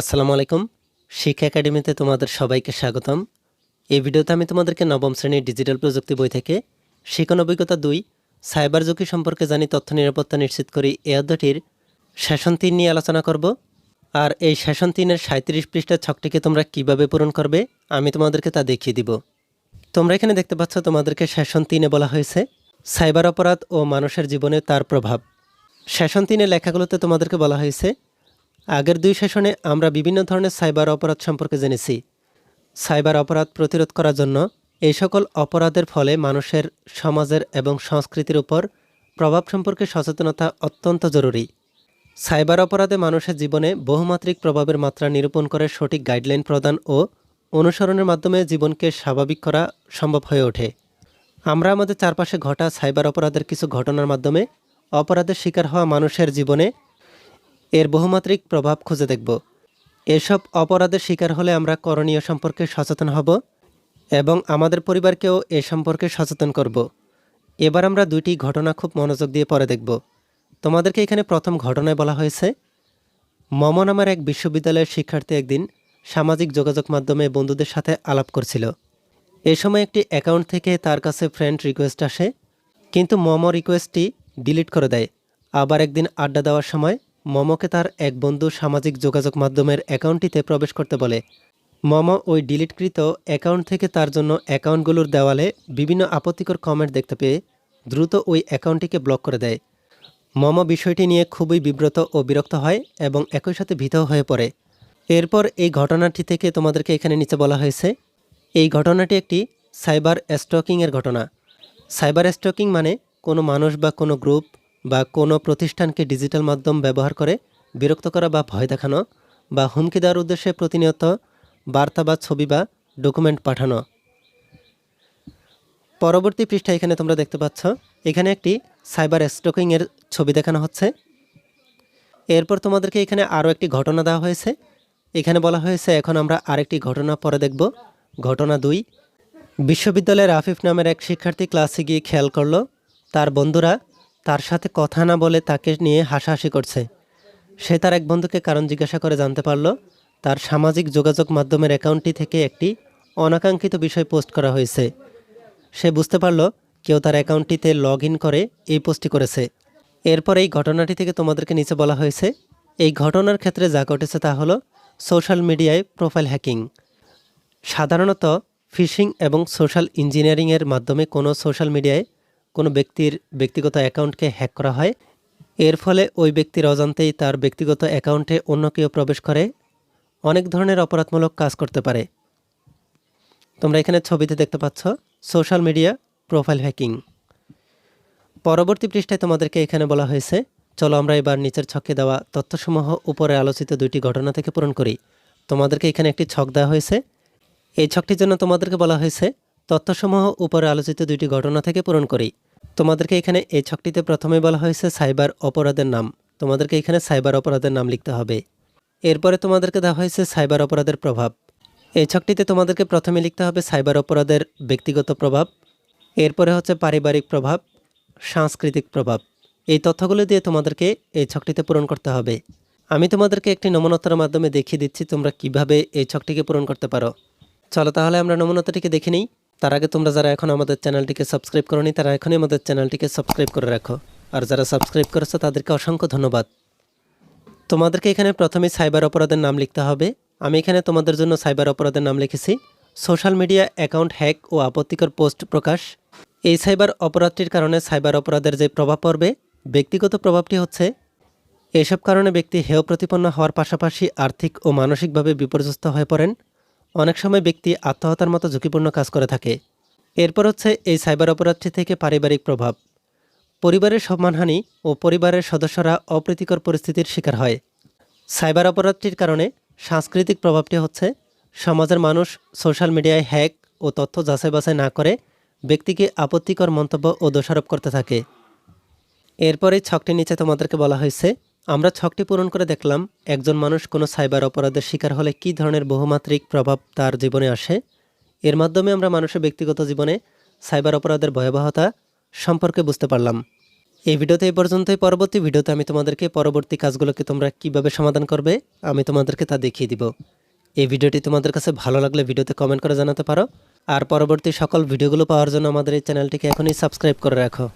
আসসালামু আলাইকুম। শিক্ষা একাডেমিতে তোমাদের সবাইকে স্বাগতম। এই ভিডিওতে আমি তোমাদেরকে নবম শ্রেণির ডিজিটাল প্রযুক্তি বই থেকে শিখন অভিজ্ঞতা দুই, সাইবার ঝুঁকি সম্পর্কে জানি তথ্য নিরাপত্তা নিশ্চিত করি এ অধ্যায়টির সেশন তিন নিয়ে আলোচনা করব। আর এই সেশন তিনের সাঁত্রিশ পৃষ্ঠার ছকটিকে তোমরা কীভাবে পূরণ করবে, আমি তোমাদেরকে তা দেখিয়ে দিব। তোমরা এখানে দেখতে পাচ্ছ তোমাদেরকে সেশন তিনে বলা হয়েছে, সাইবার অপরাধ ও মানুষের জীবনে তার প্রভাব। সেশন তিনের লেখাগুলোতে তোমাদেরকে বলা হয়েছে আগের দুই সেশনে আমরা বিভিন্ন ধরনের সাইবার অপরাধ সম্পর্কে জেনেছি। সাইবার অপরাধ প্রতিরোধ করার জন্য এই সকল অপরাধের ফলে মানুষের সমাজের এবং সংস্কৃতির উপর প্রভাব সম্পর্কে সচেতনতা অত্যন্ত জরুরি। সাইবার অপরাধে মানুষের জীবনে বহুমাত্রিক প্রভাবের মাত্রা নিরূপণ করে সঠিক গাইডলাইন প্রদান ও অনুসরণের মাধ্যমে জীবনকে স্বাভাবিক করা সম্ভব হয়ে ওঠে। আমরা আমাদের চারপাশে ঘটা সাইবার অপরাধের কিছু ঘটনার মাধ্যমে অপরাধের শিকার হওয়া মানুষের জীবনে এর বহুমাত্রিক প্রভাব খুঁজে দেখব। এসব অপরাধের শিকার হলে আমরা করণীয় সম্পর্কে সচেতন হব এবং আমাদের পরিবারকেও এ সম্পর্কে সচেতন করব। এবার আমরা দুইটি ঘটনা খুব মনোযোগ দিয়ে পরে দেখব। তোমাদেরকে এখানে প্রথম ঘটনায় বলা হয়েছে, মম নামের এক বিশ্ববিদ্যালয়ের শিক্ষার্থী একদিন সামাজিক যোগাযোগ মাধ্যমে বন্ধুদের সাথে আলাপ করছিল। এ সময় একটি অ্যাকাউন্ট থেকে তার কাছে ফ্রেন্ড রিকোয়েস্ট আসে, কিন্তু মম রিকোয়েস্টটি ডিলিট করে দেয়। আবার একদিন আড্ডা দেওয়ার সময় মমকে তার এক বন্ধু সামাজিক যোগাযোগ মাধ্যমের অ্যাকাউন্টটিতে প্রবেশ করতে বলে। মম ওই ডিলিটকৃত অ্যাকাউন্ট থেকে তার জন্য অ্যাকাউন্টগুলোর দেওয়ালে বিভিন্ন আপত্তিকর কমেন্ট দেখতে পেয়ে দ্রুত ওই অ্যাকাউন্টটিকে ব্লক করে দেয়। মম বিষয়টি নিয়ে খুবই বিব্রত ও বিরক্ত হয় এবং একই সাথে ভীত হয়ে পড়ে। এরপর এই ঘটনাটি থেকে তোমাদেরকে এখানে নিচে বলা হয়েছে। এই ঘটনাটি একটি সাইবার স্টকিংয়ের ঘটনা। সাইবার স্টকিং মানে কোনো মানুষ বা কোনো গ্রুপ বা কোনো প্রতিষ্ঠানকে ডিজিটাল মাধ্যম ব্যবহার করে বিরক্ত করা বা ভয় দেখানো বা হুমকি দেওয়ার উদ্দেশ্যে প্রতিনিয়ত বার্তা বা ছবি বা ডকুমেন্ট পাঠানো। পরবর্তী পৃষ্ঠা এখানে তোমরা দেখতে পাচ্ছ। এখানে একটি সাইবার স্টকিংয়ের ছবি দেখানো হচ্ছে। এরপর তোমাদেরকে এখানে আরও একটি ঘটনা দেওয়া হয়েছে। এখানে বলা হয়েছে, এখন আমরা আরেকটি ঘটনা পরে দেখব। ঘটনা দুই, বিশ্ববিদ্যালয়ের আফিফ নামের এক শিক্ষার্থী ক্লাসে গিয়ে খেয়াল করল, তার বন্ধুরা তার সাথে কথা না বলে তাকে নিয়ে হাসাহাসি করছে। সে তার এক বন্ধুকে কারণ জিজ্ঞাসা করে জানতে পারল, তার সামাজিক যোগাযোগ মাধ্যমের অ্যাকাউন্টটি থেকে একটি অনাকাঙ্ক্ষিত বিষয় পোস্ট করা হয়েছে। সে বুঝতে পারল, কেউ তার অ্যাকাউন্টটিতে লগ করে এই পোস্টটি করেছে। এরপর এই ঘটনাটি থেকে তোমাদেরকে নিচে বলা হয়েছে, এই ঘটনার ক্ষেত্রে যা ঘটেছে তা হলো সোশ্যাল মিডিয়ায় প্রোফাইল হ্যাকিং। সাধারণত ফিশিং এবং সোশ্যাল ইঞ্জিনিয়ারিংয়ের মাধ্যমে কোনো সোশ্যাল মিডিয়ায় কোনো ব্যক্তির ব্যক্তিগত অ্যাকাউন্টকে হ্যাক করা হয়। এর ফলে ওই ব্যক্তির অজান্তেই তার ব্যক্তিগত অ্যাকাউন্টে অন্য কেউ প্রবেশ করে। অনেক ধরনের অপরাধমূলক কাজ করতে পারে। তোমরা এখানে ছবিতে দেখতে পাচ্ছ সোশ্যাল মিডিয়া প্রোফাইল হ্যাকিং। পরবর্তী পৃষ্ঠায় তোমাদেরকে এখানে বলা হয়েছে, চলো আমরা এবার নিচের ছকে দেওয়া তথ্যসমূহ উপরে আলোচিত দুইটি ঘটনা থেকে পূরণ করি। তোমাদেরকে এখানে একটি ছক দেওয়া হয়েছে। এই ছকটির জন্য তোমাদেরকে বলা হয়েছে, তথ্যসমূহ উপরে আলোচিত দুইটি ঘটনা থেকে পূরণ করি। তোমাদেরকে এখানে এই ছকটিতে প্রথমে বলা হয়েছে সাইবার অপরাধের নাম। তোমাদেরকে এখানে সাইবার অপরাধের নাম লিখতে হবে। এরপরে তোমাদেরকে দেওয়া হয়েছে সাইবার অপরাধের প্রভাব। এই ছকটিতে তোমাদেরকে প্রথমে লিখতে হবে সাইবার অপরাধের ব্যক্তিগত প্রভাব। এরপরে হচ্ছে পারিবারিক প্রভাব, সাংস্কৃতিক প্রভাব। এই তথ্যগুলো দিয়ে তোমাদেরকে এই ছকটিতে পূরণ করতে হবে। আমি তোমাদেরকে একটি নমনতার মাধ্যমে দেখিয়ে দিচ্ছি তোমরা কীভাবে এই ছকটিকে পূরণ করতে পারো। চলো তাহলে আমরা নমুনাটাটিকে দেখে নিই। তার আগে তোমরা যারা এখন আমাদের চ্যানেলটিকে সাবস্ক্রাইব করনি, তারা এখনই আমাদের চ্যানেলটিকে সাবস্ক্রাইব করে রাখো। আর যারা সাবস্ক্রাইব করেছ, তাদেরকে অসংখ্য ধন্যবাদ। তোমাদেরকে এখানে প্রথমে সাইবার অপরাধের নাম লিখতে হবে। আমি এখানে তোমাদের জন্য সাইবার অপরাধের নাম লিখেছি। সোশ্যাল মিডিয়া অ্যাকাউন্ট হ্যাক ও আপত্তিকর পোস্ট প্রকাশ। এই সাইবার অপরাধটির কারণে সাইবার অপরাধের যে প্রভাব পড়বে, ব্যক্তিগত প্রভাবটি হচ্ছে, এসব কারণে ব্যক্তি হেয় প্রতিপন্ন হওয়ার পাশাপাশি আর্থিক ও মানসিকভাবে বিপর্যস্ত হয়ে পড়েন। অনেক সময় ব্যক্তি আত্মহত্যার মতো ঝুঁকিপূর্ণ কাজ করে থাকে। এরপর হচ্ছে এই সাইবার অপরাধটি থেকে পারিবারিক প্রভাব। পরিবারের সম্মানহানি ও পরিবারের সদস্যরা অপ্রীতিকর পরিস্থিতির শিকার হয়। সাইবার অপরাধটির কারণে সাংস্কৃতিক প্রভাবটি হচ্ছে সমাজের মানুষ সোশ্যাল মিডিয়ায় হ্যাক ও তথ্য যাচাই বাছাই না করে ব্যক্তিকে আপত্তিকর মন্তব্য ও দোষারোপ করতে থাকে। এরপরে ছকটি নিচে তোমাদেরকে বলা হয়েছে আমরা ছকটি পূরণ করে দেখলাম, একজন মানুষ কোনো সাইবার অপরাধের শিকার হলে কী ধরনের বহুমাত্রিক প্রভাব তার জীবনে আসে? এর মাধ্যমে আমরা মানুষের ব্যক্তিগত জীবনে সাইবার অপরাধের ভয়াবহতা সম্পর্কে বুঝতে পারলাম। এই ভিডিওতে এই পর্যন্তই। পরবর্তী ভিডিওতে আমি তোমাদেরকে পরবর্তী কাজগুলোকে তোমরা কীভাবে সমাধান করবে, আমি তোমাদেরকে তা দেখিয়ে দিব। এই ভিডিওটি তোমাদের কাছে ভালো লাগলে ভিডিওতে কমেন্ট করে জানাতে পারো। আর পরবর্তী সকল ভিডিওগুলো পাওয়ার জন্য আমাদের এই চ্যানেলটিকে এখনই সাবস্ক্রাইব করে রাখো।